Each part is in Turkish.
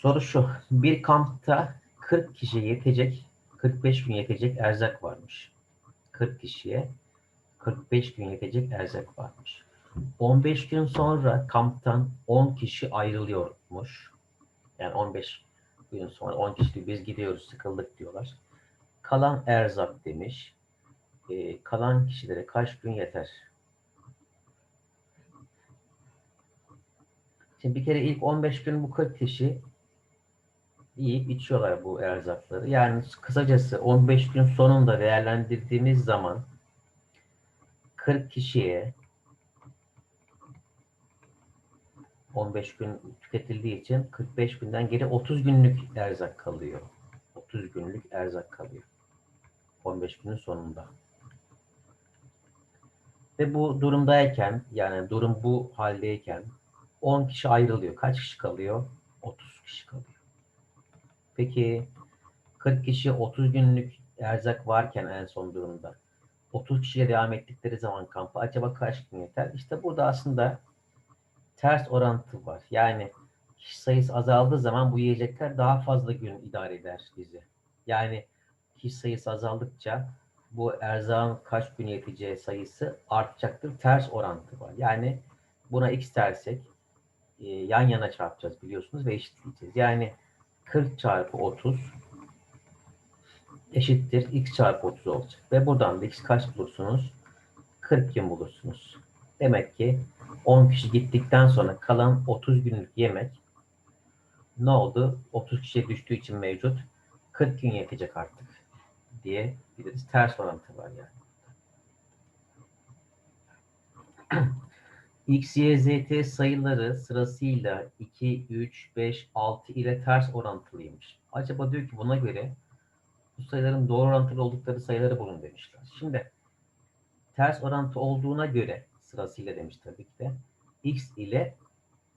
Soru şu. Bir kampta 40 kişiye yetecek, 45 gün yetecek erzak varmış. 40 kişiye 45 gün yetecek erzak varmış. 15 gün sonra kamptan 10 kişi ayrılıyormuş. Yani 15 gün sonra 10 kişi biz gidiyoruz sıkıldık diyorlar. Kalan erzak demiş. Ee, kalan kişilere kaç gün yeter? Şimdi bir kere ilk 15 gün bu 40 kişi yiyip içiyorlar bu erzakları. Yani kısacası 15 gün sonunda değerlendirdiğimiz zaman 40 kişiye 15 gün tüketildiği için 45 günden geri 30 günlük erzak kalıyor. 30 günlük erzak kalıyor. 15 günün sonunda. Ve bu durumdayken yani durum bu haldeyken 10 kişi ayrılıyor. Kaç kişi kalıyor? 30 kişi kalıyor. Peki 40 kişi 30 günlük erzak varken en son durumda 30 kişiye devam ettikleri zaman kampa acaba kaç gün yeter? İşte burada aslında ters orantı var. Yani kişi sayısı azaldığı zaman bu yiyecekler daha fazla gün idare eder bizi. Yani kişi sayısı azaldıkça bu erzağın kaç gün yeteceği sayısı artacaktır. Ters orantı var. Yani buna x dersek e, yan yana çarpacağız biliyorsunuz ve eşitleyeceğiz. Yani 40 çarpı 30 eşittir x çarpı 30 olacak. Ve buradan da x kaç bulursunuz? 40 gün bulursunuz. Demek ki 10 kişi gittikten sonra kalan 30 günlük yemek ne oldu? 30 kişiye düştüğü için mevcut. 40 gün yetecek artık diyebiliriz. Ters orantı var yani. X, Y, Z, T sayıları sırasıyla 2, 3, 5, 6 ile ters orantılıymış. Acaba diyor ki buna göre bu sayıların doğru orantılı oldukları sayıları bulun demişler. Şimdi ters orantı olduğuna göre sırasıyla demiş tabii ki de x ile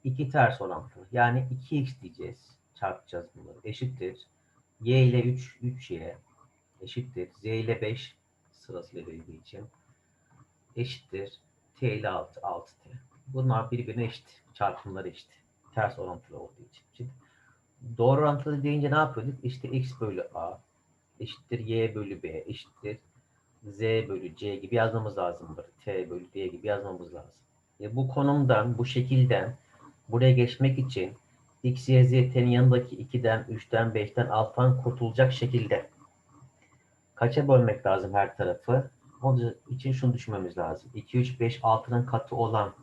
2 ters orantılı. Yani 2x diyeceğiz. Çarpacağız bunları. Eşittir. y ile 3, 3y eşittir. z ile 5 sırasıyla verildiği için eşittir. T ile 6, 6t. Bunlar birbirine eşit. Çarpımları eşit. Ters orantılı olduğu için. Şimdi doğru orantılı deyince ne yapıyorduk? İşte x bölü a eşittir y bölü b eşittir z bölü c gibi yazmamız lazımdır. t bölü d gibi yazmamız lazım. E bu konumdan, bu şekilden buraya geçmek için x, y, z, t'nin yanındaki 2'den, 3'ten, 5'ten, 6'dan kurtulacak şekilde kaça bölmek lazım her tarafı? Onun için şunu düşünmemiz lazım. 2, 3, 5, 6'nın katı olan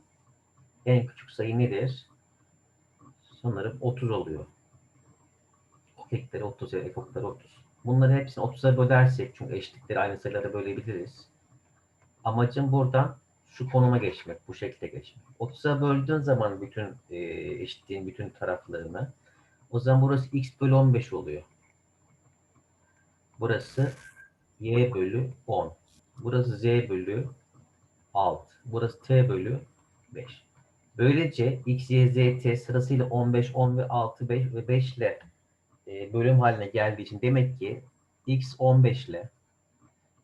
en küçük sayı nedir? Sanırım 30 oluyor. Ekleri 30, ekokları 30. Bunları hepsini 30'a bölersek çünkü eşitlikleri aynı sayılara bölebiliriz. Amacım buradan şu konuma geçmek, bu şekilde geçmek. 30'a böldüğün zaman bütün e, eşitliğin bütün taraflarını o zaman burası x bölü 15 oluyor. Burası y bölü 10. Burası z bölü 6. Burası t bölü 5. Böylece x, y, z, t sırasıyla 15, 10 ve 6, 5 ve 5 ile e, bölüm haline geldiği için demek ki x 15 ile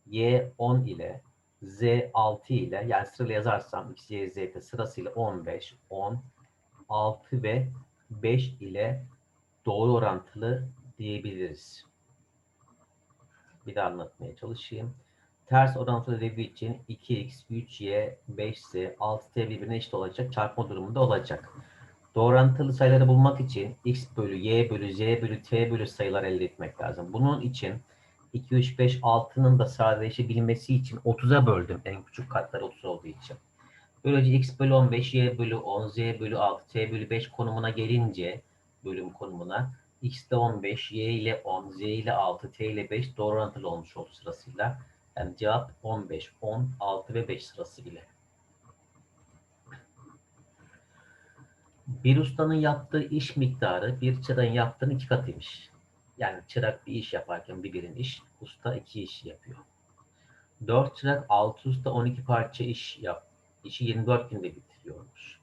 y 10 ile z 6 ile yani sırayla yazarsam x, y, z de sırasıyla 15, 10, 6 ve 5 ile doğru orantılı diyebiliriz. Bir daha anlatmaya çalışayım. Ters orantılı dediği için 2x, 3y, 5z, 6t birbirine eşit olacak. Çarpma durumunda olacak. Doğrantılı sayıları bulmak için x bölü y bölü z bölü t bölü sayılar elde etmek lazım. Bunun için 2, 3, 5, 6'nın da sadeleşebilmesi için 30'a böldüm. En küçük katları 30 olduğu için. Böylece x bölü 15, y bölü 10, z bölü 6, t bölü 5 konumuna gelince bölüm konumuna x ile 15, y ile 10, z ile 6, t ile 5 doğru orantılı olmuş oldu sırasıyla. Yani cevap 15, 10, 6 ve 5 sırası bile. Bir ustanın yaptığı iş miktarı bir çırağın yaptığının iki katıymış. Yani çırak bir iş yaparken bir birim iş, usta iki iş yapıyor. Dört çırak, altı usta 12 parça iş yap, işi 24 günde bitiriyormuş.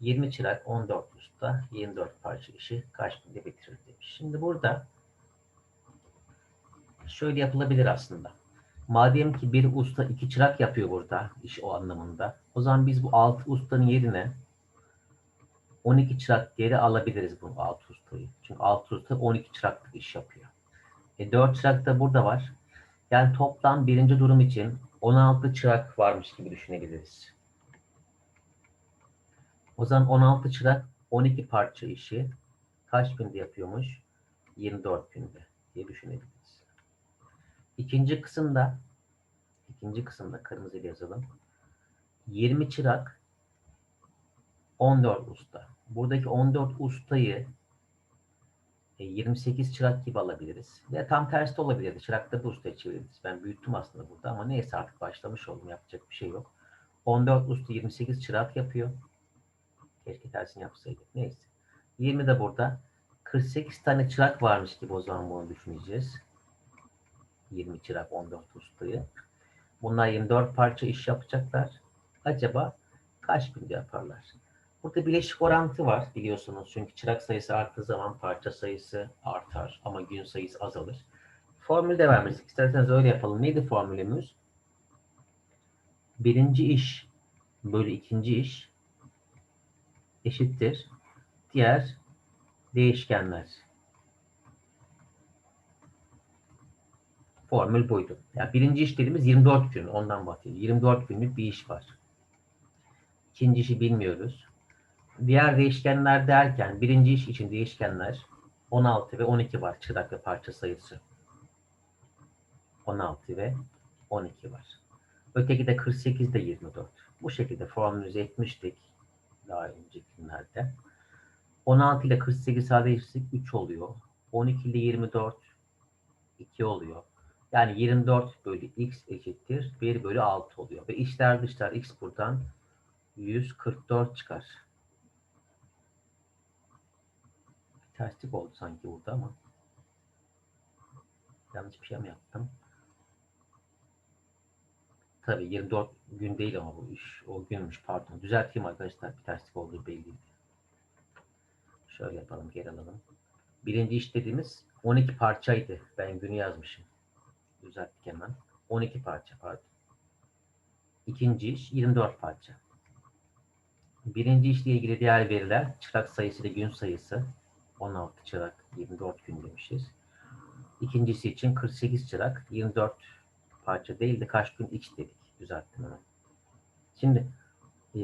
20 çırak, 14 usta 24 parça işi kaç günde bitirir demiş. Şimdi burada şöyle yapılabilir aslında. Madem ki bir usta iki çırak yapıyor burada iş o anlamında. O zaman biz bu altı ustanın yerine 12 çırak geri alabiliriz bu 6 ustayı. Çünkü 6 usta 12 çıraklık iş yapıyor. E 4 çırak da burada var. Yani toplam birinci durum için 16 çırak varmış gibi düşünebiliriz. O zaman 16 çırak 12 parça işi kaç günde yapıyormuş? 24 günde diye düşünebiliriz. İkinci kısımda ikinci kısımda kırmızı yazalım. 20 çırak 14 usta. Buradaki 14 ustayı 28 çırak gibi alabiliriz. Ya tam tersi de olabilirdi. Çırakta da ustaya çeviririz. Ben büyüttüm aslında burada ama neyse artık başlamış oldum. Yapacak bir şey yok. 14 usta 28 çırak yapıyor. Keşke tersini yapsaydık. Neyse. 20 de burada. 48 tane çırak varmış gibi o zaman bunu düşüneceğiz. 20 çırak 14 ustayı. Bunlar 24 parça iş yapacaklar. Acaba kaç günde yaparlar? Burada bileşik orantı var biliyorsunuz. Çünkü çırak sayısı arttığı zaman parça sayısı artar ama gün sayısı azalır. Formül de vermiştik. İsterseniz öyle yapalım. Neydi formülümüz? Birinci iş bölü ikinci iş eşittir. Diğer değişkenler. Formül buydu. Yani birinci iş dediğimiz 24 gün. Ondan bahsediyor. 24 günlük bir iş var. İkinci işi bilmiyoruz. Diğer değişkenler derken birinci iş için değişkenler 16 ve 12 var çırak ve parça sayısı. 16 ve 12 var. Öteki de 48 de 24. Bu şekilde formülize etmiştik daha önceki günlerde. 16 ile 48 sadeleştirsek 3 oluyor. 12 ile 24 2 oluyor. Yani 24 bölü x eşittir 1 bölü 6 oluyor. Ve içler dışlar x buradan 144 çıkar. Bir terslik oldu sanki burada ama. Yanlış bir şey mi yaptım? Tabii 24 gün değil ama bu iş. O günmüş pardon. Düzelteyim arkadaşlar. Bir terslik olduğu belliydi. Şöyle yapalım geri alalım. Birinci iş dediğimiz 12 parçaydı. Ben günü yazmışım. Düzelttik hemen. 12 parça pardon. İkinci iş 24 parça. Birinci işle ilgili diğer veriler çırak sayısı ile gün sayısı. 16 çırak 24 gün demişiz. İkincisi için 48 çırak 24 parça değil de kaç gün x dedik. Düzelttim hemen. Şimdi e,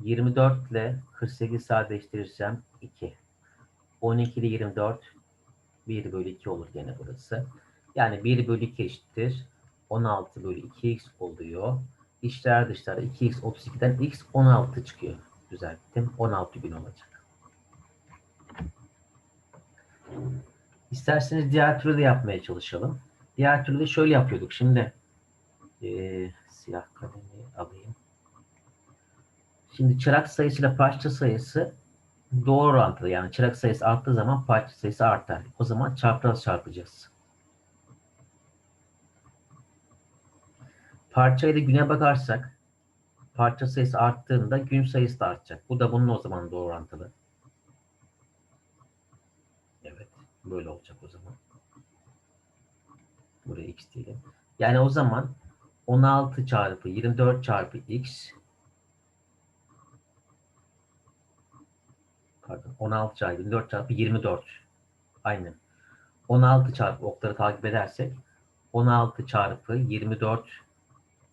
24 ile 48 sadeleştirirsem 2. 12 ile 24 1 bölü 2 olur gene burası. Yani 1 bölü 2 eşittir. 16 bölü 2x oluyor. İçler dışlar 2x 32'den x 16 çıkıyor. Düzelttim. 16 gün olacak. İsterseniz diğer türlü de yapmaya çalışalım. Diğer türlü de şöyle yapıyorduk. Şimdi e, siyah kalemi alayım. Şimdi çırak sayısıyla parça sayısı doğru orantılı. Yani çırak sayısı arttığı zaman parça sayısı artar. O zaman çapraz çarpacağız. Parçayı da güne bakarsak parça sayısı arttığında gün sayısı da artacak. Bu da bunun o zaman doğru orantılı. Evet. Böyle olacak o zaman. Buraya x diyelim. Yani o zaman 16 çarpı 24 çarpı x pardon 16 çarpı 24 çarpı 24 aynen 16 çarpı okları takip edersek 16 çarpı 24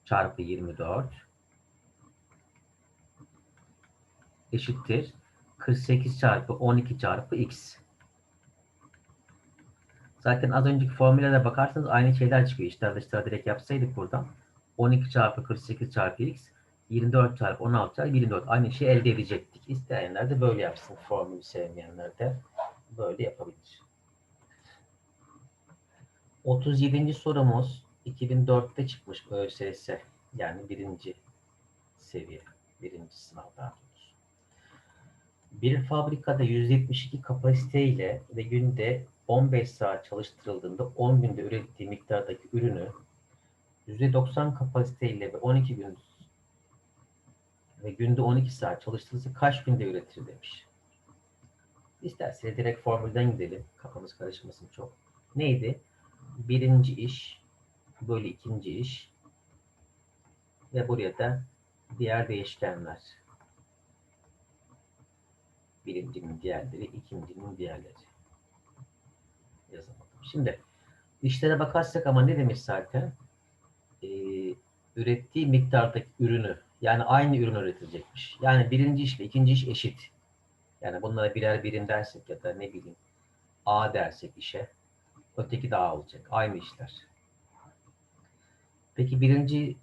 çarpı 24 eşittir 48 çarpı 12 çarpı x. Zaten az önceki formüllere bakarsanız aynı şeyler çıkıyor. İşler dışlar direkt yapsaydık buradan. 12 çarpı 48 çarpı x 24 çarpı 16 çarpı 24 aynı şeyi elde edecektik. İsteyenler de böyle yapsın. Formülü sevmeyenler de böyle yapabilir. 37. sorumuz 2004'te çıkmış ÖSS. Yani birinci seviye. Birinci sınav daha doğrusu. Bir fabrikada 172 kapasite ile ve günde 15 saat çalıştırıldığında 10 günde ürettiği miktardaki ürünü %90 kapasiteyle ve 12 gün ve günde 12 saat çalıştırılırsa kaç günde üretir demiş. İsterseniz direkt formülden gidelim. Kafamız karışmasın çok. Neydi? Birinci iş bölü ikinci iş ve buraya da diğer değişkenler. Birincinin diğerleri, ikincinin diğerleri. Yazamadım. Şimdi işlere bakarsak ama ne demiş zaten? Ee, ürettiği miktardaki ürünü yani aynı ürün üretilecekmiş. Yani birinci işle ikinci iş eşit. Yani bunlara birer birim dersek ya da ne bileyim A dersek işe öteki de A olacak. Aynı işler. Peki birinci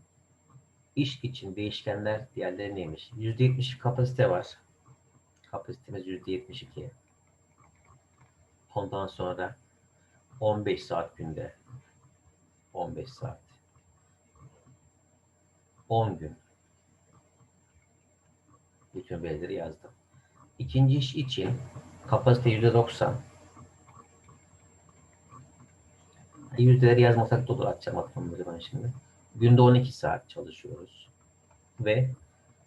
iş için değişkenler diğerleri neymiş? %70 kapasite var. Kapasitemiz %72. Ondan sonra 15 saat günde. 15 saat. 10 gün. Bütün verileri yazdım. İkinci iş için kapasite %90. Yüzdeleri yazmasak da olur. Açacağım aklımları ben şimdi. Günde 12 saat çalışıyoruz. Ve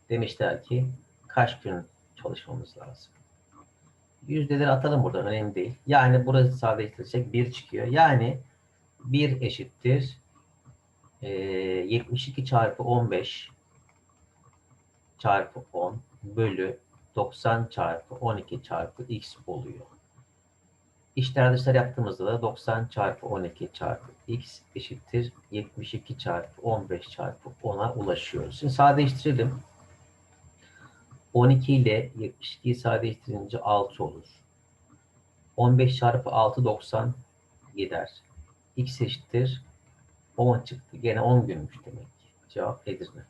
demişler ki kaç gün çalışmamız lazım. Yüzdeleri atalım buradan. Önemli değil. Yani burası sadeleştirecek 1 çıkıyor. Yani 1 eşittir e, 72 çarpı 15 çarpı 10 bölü 90 çarpı 12 çarpı x oluyor. İşler dışlar yaptığımızda da 90 çarpı 12 çarpı x eşittir 72 çarpı 15 çarpı 10'a ulaşıyoruz. Şimdi sadeleştirelim. 12 ile 72'yi sadeleştirince 6 olur. 15 çarpı 6 90 gider. x eşittir 10 çıktı. Gene 10 günmüş demek. Cevap Edirne.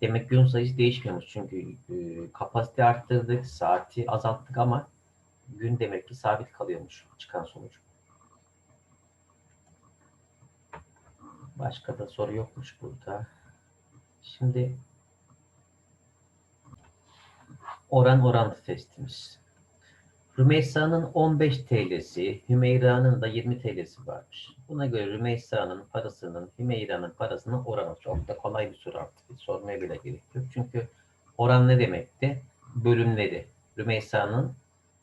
Demek gün sayısı değişmiyormuş. Çünkü e, kapasite arttırdık, saati azalttık ama gün demek ki sabit kalıyormuş çıkan sonuç. Başka da soru yokmuş burada. Şimdi oran orantı testimiz. Rümeysa'nın 15 TL'si, Hümeyra'nın da 20 TL'si varmış. Buna göre Rümeysa'nın parasının, Hümeyra'nın parasının oranı çok da kolay bir soru artık. Sormaya bile gerek yok. Çünkü oran ne demekti? Bölümleri. Rümeysa'nın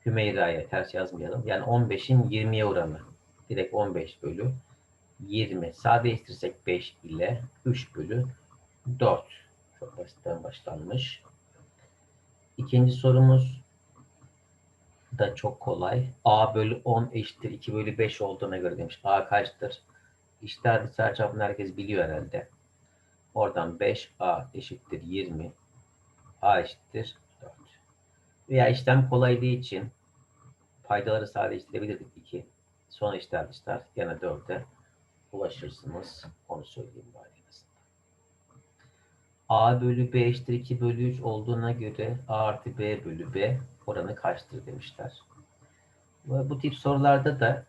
Hümeyra'ya ters yazmayalım. Yani 15'in 20'ye oranı. Direkt 15 bölü 20. Sadeleştirirsek 5 ile 3 bölü 4. Çok basitten başlanmış. İkinci sorumuz da çok kolay. A bölü 10 eşittir 2 bölü 5 olduğuna göre demiş. A kaçtır? İşler dışarı çarpımını herkes biliyor herhalde. Oradan 5A eşittir 20. A eşittir 4. Veya işlem kolaylığı için paydaları sadeleştirebilirdik 2. Sonra işler dışlar gene 4'e ulaşırsınız. Onu söyleyeyim bari. A bölü B eşittir 2 bölü 3 olduğuna göre A artı B bölü B oranı kaçtır demişler. Bu tip sorularda da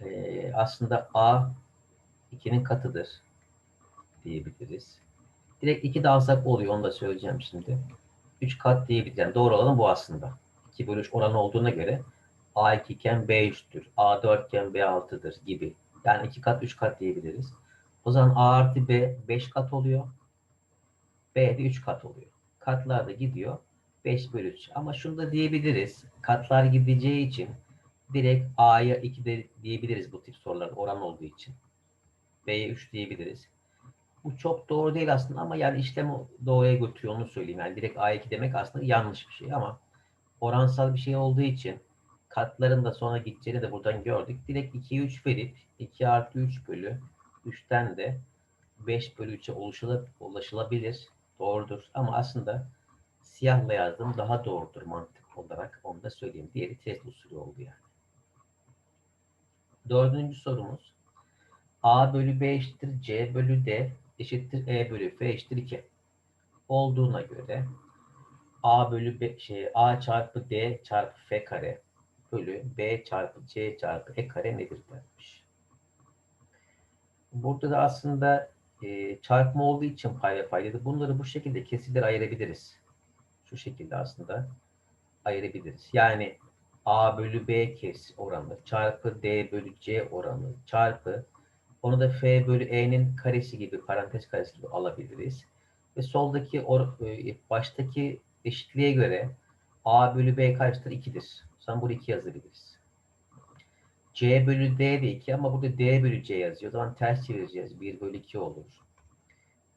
e, aslında A 2'nin katıdır diyebiliriz. Direkt 2 de alsak oluyor onu da söyleyeceğim şimdi. 3 kat diyebiliriz. Yani doğru olan bu aslında. 2 bölü 3 oranı olduğuna göre A 2 iken B 3'tür. A 4 iken B 6'dır gibi. Yani 2 kat 3 kat diyebiliriz. O zaman A artı B 5 kat oluyor. B de 3 kat oluyor. Katlar da gidiyor. 5 bölü 3. Ama şunu da diyebiliriz. Katlar gideceği için direkt A'ya 2 de diyebiliriz bu tip sorular oran olduğu için. B'ye 3 diyebiliriz. Bu çok doğru değil aslında ama yani işlemi doğruya götürüyor onu söyleyeyim. Yani direkt A2 demek aslında yanlış bir şey ama oransal bir şey olduğu için katların da sonra gideceğini de buradan gördük. Direkt 2'ye 3 verip 2 artı 3 bölü 3'ten de 5 bölü 3'e ulaşılabilir. Doğrudur. Ama aslında siyahla yazdım daha doğrudur mantık olarak. Onu da söyleyeyim. Diğeri test usulü oldu yani. Dördüncü sorumuz. A bölü B eşittir C bölü D eşittir E bölü F eşittir 2 olduğuna göre A bölü B, şey, A çarpı D çarpı F kare bölü B çarpı C çarpı E kare nedir denmiş. Burada da aslında e, çarpma olduğu için pay ve paydadır. Bunları bu şekilde kesirler ayırabiliriz. Şu şekilde aslında ayırabiliriz. Yani A bölü B kes oranı çarpı D bölü C oranı çarpı onu da F bölü E'nin karesi gibi parantez karesi gibi alabiliriz. Ve soldaki or, e, baştaki eşitliğe göre A bölü B kaçtır? 2'dir. Zaman buraya 2 yazabiliriz. C bölü D de 2 ama burada D bölü C yazıyor. O zaman ters çevireceğiz. 1 bölü 2 olur.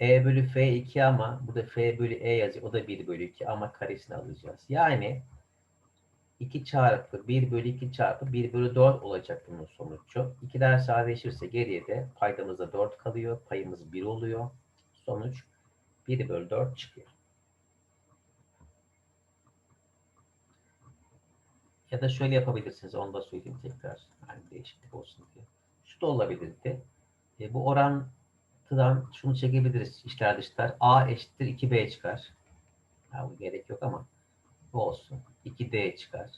E bölü F2 ama burada F bölü E yazıyor. O da 1 bölü 2 ama karesini alacağız. Yani 2 çarpı 1 bölü 2 çarpı 1 bölü 4 olacak bunun sonucu. 2'ler sadeleşirse geriye de paydamızda 4 kalıyor. Payımız 1 oluyor. Sonuç 1 bölü 4 çıkıyor. Ya da şöyle yapabilirsiniz. Onu da söyleyeyim tekrar. Yani değişiklik olsun diye. Şu da olabilirdi. E, bu orantıdan şunu çekebiliriz. İşler dışlar. A eşittir 2B çıkar. Ya bu gerek yok ama bu olsun. 2D çıkar.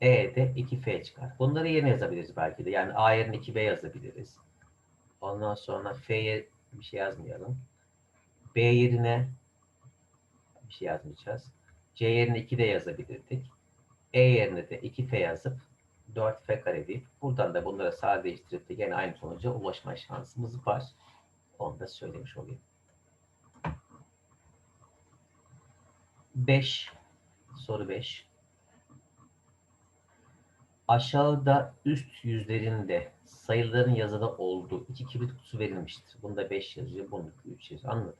E de 2F çıkar. Bunları yerine yazabiliriz belki de. Yani A yerine 2B yazabiliriz. Ondan sonra F'ye bir şey yazmayalım. B yerine bir şey yazmayacağız. C yerine 2D yazabilirdik. E yerine de 2F yazıp 4F kare deyip buradan da bunları sadeleştirip de gene aynı sonuca ulaşma şansımız var. Onu da söylemiş olayım. 5 soru 5 Aşağıda üst yüzlerinde sayıların yazıda olduğu iki kibrit kutusu verilmiştir. Bunda 5 yazıyor, bunda 3 yazıyor. Anladım.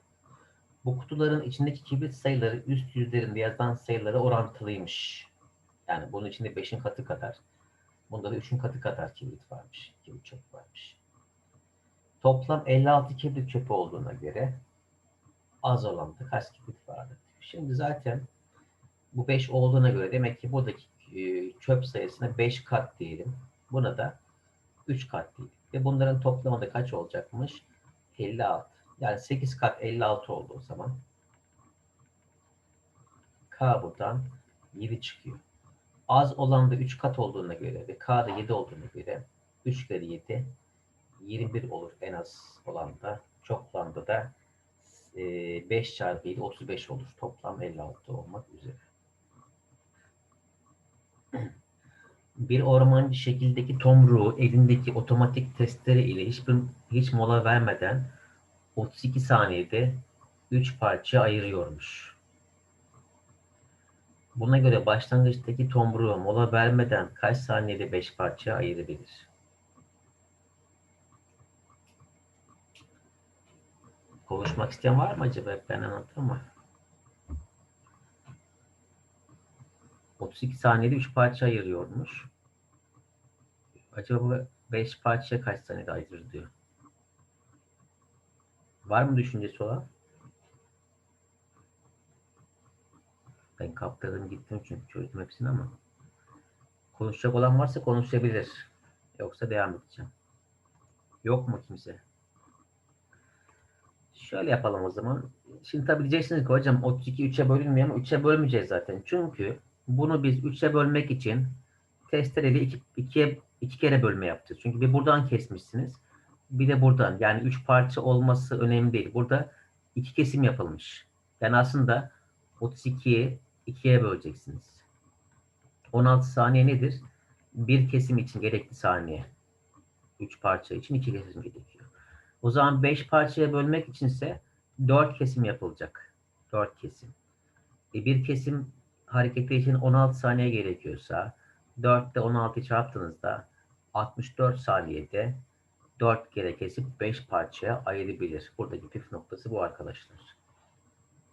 Bu kutuların içindeki kibrit sayıları üst yüzlerinde yazılan sayılara orantılıymış. Yani bunun içinde 5'in katı kadar. Bunda da 3'ün katı kadar kibrit varmış. Kibrit çöpü varmış. Toplam 56 kibrit çöpü olduğuna göre az olan da kaç kibrit vardı? Şimdi zaten bu 5 olduğuna göre demek ki buradaki e, çöp sayısına 5 kat diyelim. Buna da 3 kat diyelim. Ve bunların toplamı da kaç olacakmış? 56. Yani 8 kat 56 oldu o zaman. K buradan 7 çıkıyor. Az olan da 3 kat olduğuna göre ve K da 7 olduğuna göre 3 kere 7 21 olur en az olan da. Çoklamda da 5 çarpı 7 35 olur. Toplam 56 olmak üzere. Bir ormancı şekildeki tomruğu elindeki otomatik testere ile hiçbir hiç mola vermeden 32 saniyede 3 parça ayırıyormuş. Buna göre başlangıçtaki tomruğu mola vermeden kaç saniyede 5 parça ayırabilir? Konuşmak isteyen var mı acaba? Ben anlatırım mı? 32 saniyede 3 parça ayırıyormuş. Acaba 5 parçaya kaç saniyede ayırır diyor. Var mı düşüncesi olan? Ben kaptırdım gittim çünkü çözdüm hepsini ama. Konuşacak olan varsa konuşabilir. Yoksa devam edeceğim. Yok mu kimse? Şöyle yapalım o zaman. Şimdi tabii diyeceksiniz ki hocam 32 3'e bölünmüyor ama 3'e bölmeyeceğiz zaten. Çünkü bunu biz 3'e bölmek için testereyle 2, 2'ye 2 kere bölme yapacağız. Çünkü bir buradan kesmişsiniz. Bir de buradan. Yani 3 parça olması önemli değil. Burada iki kesim yapılmış. Yani aslında 32'yi 2'ye böleceksiniz. 16 saniye nedir? Bir kesim için gerekli saniye. 3 parça için 2 kesim gerekiyor. O zaman 5 parçaya bölmek içinse 4 kesim yapılacak. 4 kesim. E bir kesim hareketi için 16 saniye gerekiyorsa 4 ile 16'yı çarptığınızda 64 saniyede 4 kere kesip 5 parçaya ayırabilir. Buradaki püf noktası bu arkadaşlar.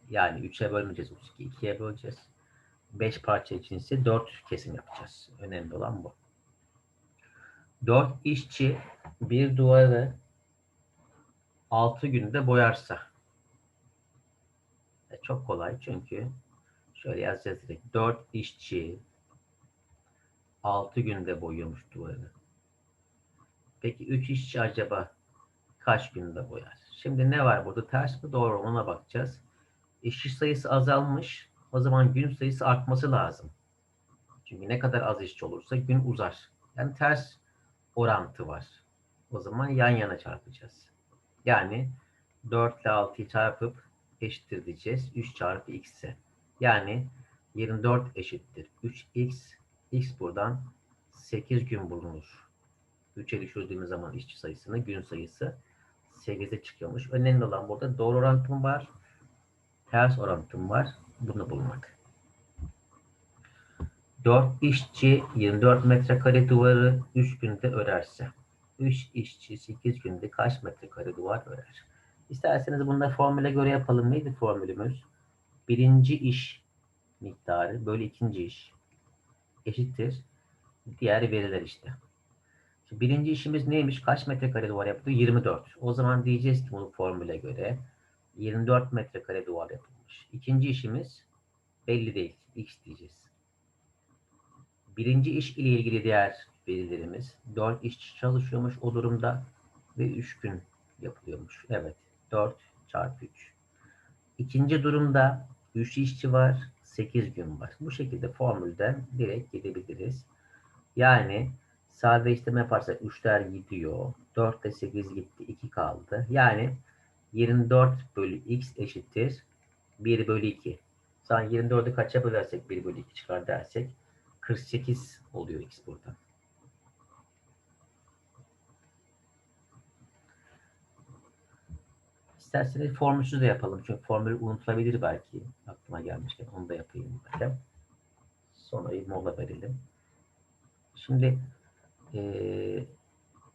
Yani 3'e bölmeyeceğiz. 32'yi 2'ye böleceğiz. 5 parça için ise 4 kesim yapacağız. Önemli olan bu. 4 işçi bir duvarı 6 günde boyarsa e çok kolay çünkü şöyle yazacağız direkt 4 işçi 6 günde boyuyormuş duvarı. Peki 3 işçi acaba kaç günde boyar? Şimdi ne var burada? Ters mi doğru ona bakacağız. İşçi sayısı azalmış. O zaman gün sayısı artması lazım. Çünkü ne kadar az işçi olursa gün uzar. Yani ters orantı var. O zaman yan yana çarpacağız. Yani 4 ile 6'yı çarpıp eşittir diyeceğiz. 3 çarpı x'e. Yani 24 eşittir. 3x. x buradan 8 gün bulunur. 3'e düşürdüğümüz zaman işçi sayısını gün sayısı 8'e çıkıyormuş. Önemli olan burada doğru orantım var. Ters orantım var. Bunu bulmak. 4 işçi 24 metrekare duvarı 3 günde örerse 3 işçi 8 günde kaç metrekare duvar örer? İsterseniz bunu da formüle göre yapalım. Neydi formülümüz? Birinci iş miktarı bölü ikinci iş eşittir. Diğer veriler işte. Birinci işimiz neymiş? Kaç metrekare duvar yaptı? 24. O zaman diyeceğiz ki bunu formüle göre 24 metrekare duvar yapılmış. İkinci işimiz belli değil. X diyeceğiz. Birinci iş ile ilgili diğer verilerimiz 4 işçi çalışıyormuş o durumda ve 3 gün yapılıyormuş. Evet. 4 çarpı 3. İkinci durumda 3 işçi var. 8 gün var. Bu şekilde formülden direkt gidebiliriz. Yani sadeleştirme yaparsak 3'ler gidiyor. 4 ile 8 gitti. 2 kaldı. Yani 24 bölü x eşittir 1 bölü 2. Sonra 24'ü kaça bölersek 1 bölü 2 çıkar dersek 48 oluyor x burada. İsterseniz formülsüz de yapalım. Çünkü formül unutulabilir belki. Aklıma gelmişken onu da yapayım böyle. Sonra mola verelim. Şimdi eee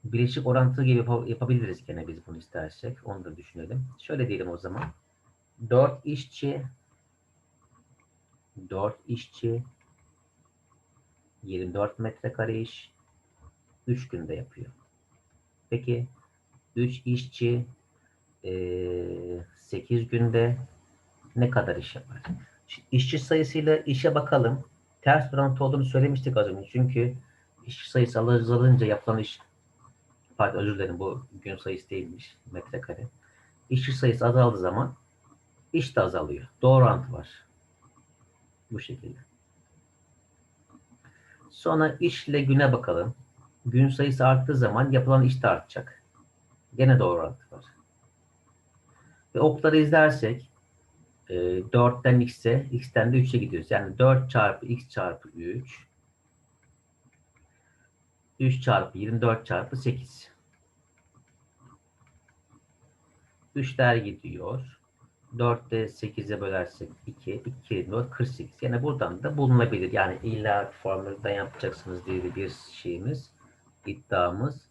bileşik orantılı gibi yapa- yapabiliriz gene biz bunu istersek. Onu da düşünelim. Şöyle diyelim o zaman. 4 işçi 4 işçi 24 metrekare iş 3 günde yapıyor. Peki 3 işçi eee 8 günde ne kadar iş yapar? Şimdi işçi sayısıyla işe bakalım. Ters orantı olduğunu söylemiştik az önce. Çünkü işçi sayısı azalınca yapılan iş pardon özür dilerim bu gün sayısı değilmiş metrekare. İşçi sayısı azaldığı zaman iş de azalıyor. Doğru orantı var. Bu şekilde. Sonra işle güne bakalım. Gün sayısı arttığı zaman yapılan iş de artacak. Gene doğru orantı var. Ve okları izlersek e, 4'ten x'e, x'ten de 3'e gidiyoruz. Yani 4 çarpı x çarpı 3 3 çarpı 24 çarpı 8 3'ler gidiyor. 4'te 8'e bölersek 2, 2 24, 48. Yani buradan da bulunabilir. Yani illa formülden yapacaksınız diye bir şeyimiz, iddiamız